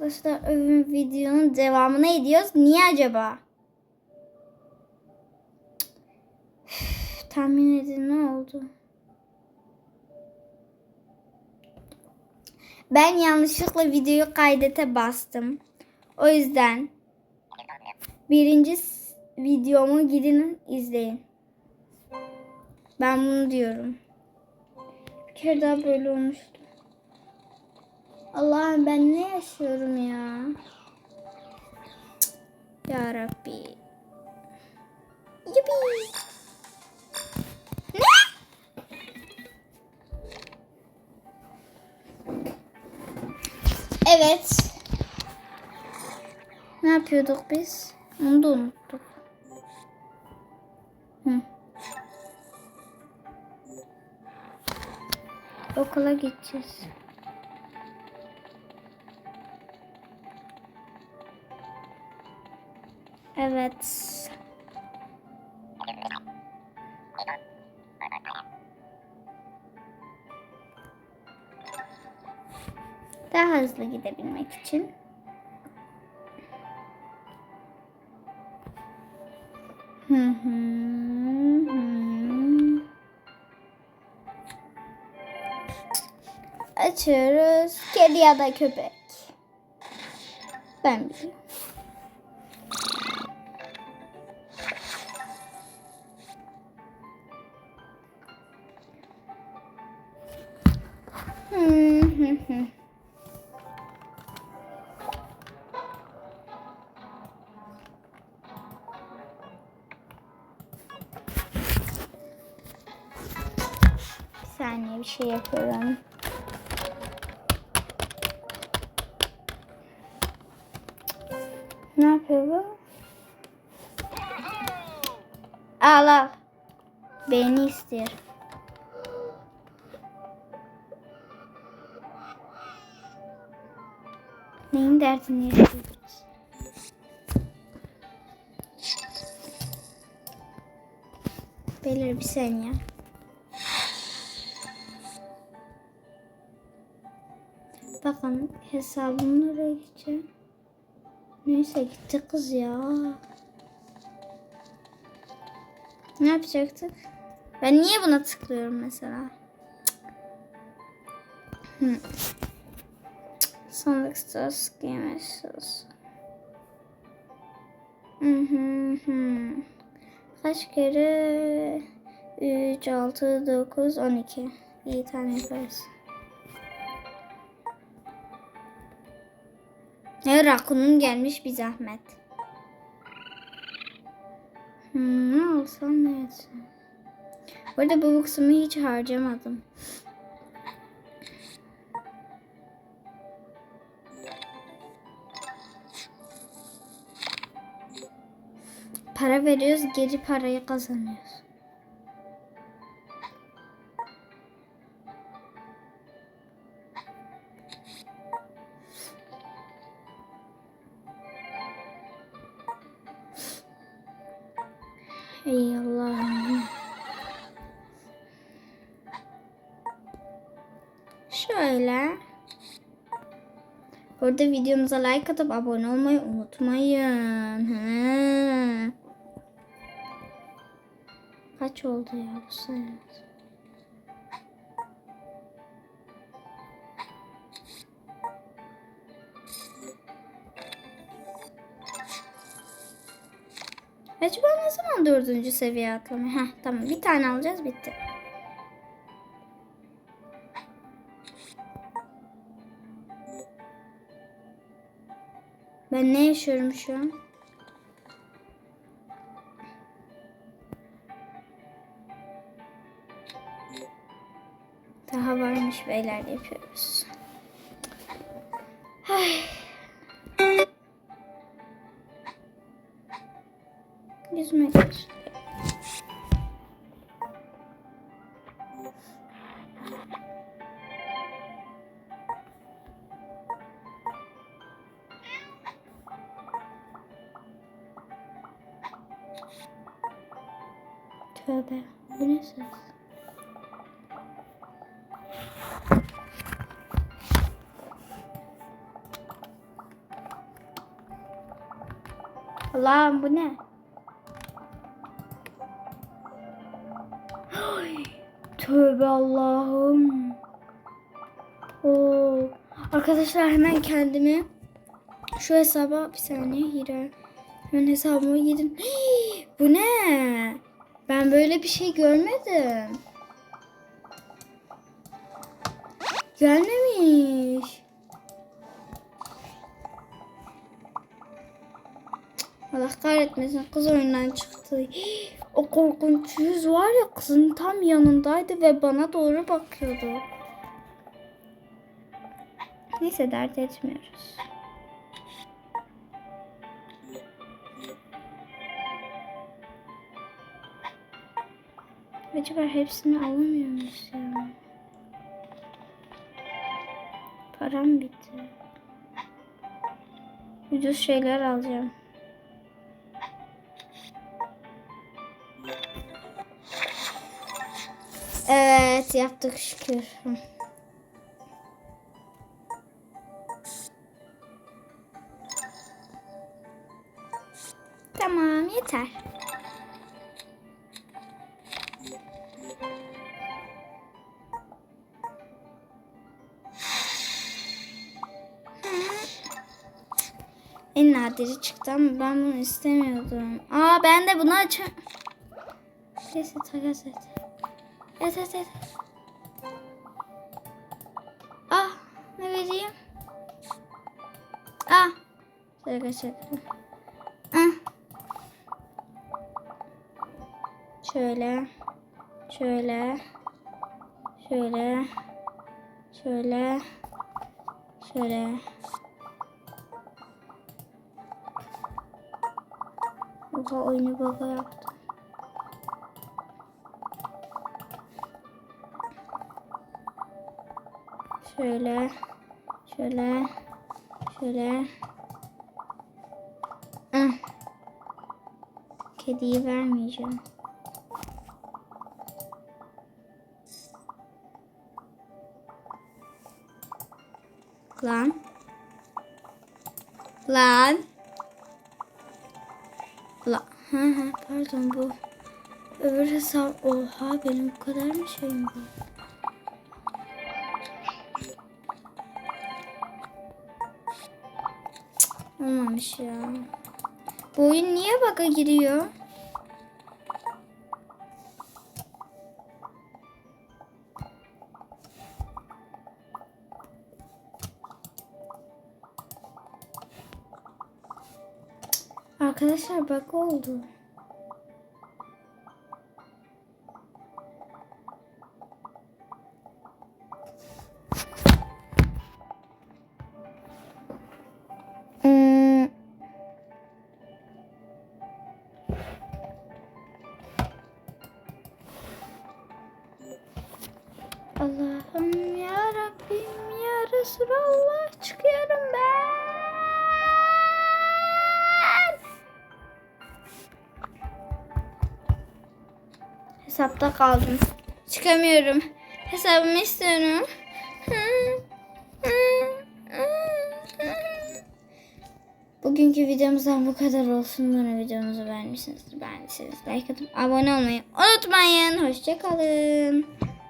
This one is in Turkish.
Arkadaşlar övün videonun devamına ediyoruz. Niye acaba? Tahmin edin ne oldu? Ben yanlışlıkla videoyu kaydete bastım. O yüzden birinci videomu gidin izleyin. Ben bunu diyorum. Bir kere daha böyle olmuştu. Allah'ım ben ne yaşıyorum ya? Ya Rabbi. Yubi. Ne? Evet. Ne yapıyorduk biz? Onu da unuttuk. Hı. Okula gideceğiz. Evet. Daha hızlı gidebilmek için. Açıyoruz. Kedi ya da köpek. Ben biliyorum. Bir saniye bir şey yapıyorum. Ne yapıyor bu? Al. Beni istiyor. Neyin derdini yaşıyoruz? Belir bir saniye. Bakın hesabım nereye gidecek? Neyse gitti kız ya. Ne yapacaktık? Ben niye buna tıklıyorum mesela? Cık. Hı. Sandık stas giymesiz. Hı hı hı. Kaç kere? 3, 6, 9, 12. İyi tane yaparız. Ne rakunun gelmiş bir zahmet. Hmm, ne olsam ne etsem. Bu arada bu kısmı hiç harcamadım. Para veriyoruz, geri parayı kazanıyoruz. Ey Allah'ım. Şöyle. Burada videomuza like atıp abone olmayı unutmayın. He. Kaç oldu ya bu sayımız? Acaba ne zaman dördüncü seviye atlamayı? Heh tamam bir tane alacağız bitti. Ben ne yaşıyorum şu an? Beyler yapıyoruz. Ay. Yüzmek istiyorum. Tövbe. Bu ne ses? Allah'ım bu ne? Ay, Tövbe Allah'ım. Oo. Arkadaşlar hemen kendimi şu hesaba bir saniye Hira. Hemen hesabıma girdim. Hii, bu ne? Ben böyle bir şey görmedim. Gelmemiş. Allah kahretmesin kız oyundan çıktı. O korkunç yüz var ya kızın tam yanındaydı ve bana doğru bakıyordu. Neyse dert etmiyoruz. Acaba hepsini alamıyor muyuz ya? Param bitti. Ucuz şeyler alacağım. Evet yaptık şükür. Tamam yeter. En nadiri çıktı ama ben bunu istemiyordum. Aa ben de bunu aç. Neyse takas et. Et et et. Ah ne vereyim? Ah. Şaka şaka. Ah. Şöyle. Şöyle. Şöyle. Şöyle. Şöyle. Oha oyunu baba yaptı. Şöyle. Şöyle. Şöyle. Ah. Kediyi vermeyeceğim. Lan. Lan. La. Ha ha pardon bu. Öbür hesap. Oha benim bu kadar mı şeyim bu? Olmamış ya. Bu oyun niye baka giriyor? Arkadaşlar bak oldu. Resulallah çıkıyorum ben. Hesapta kaldım. Çıkamıyorum. Hesabımı istiyorum. Bugünkü videomuzdan bu kadar olsun. Umarım videomuzu beğenmişsinizdir. Beğendiyseniz like atıp abone olmayı unutmayın. Hoşçakalın.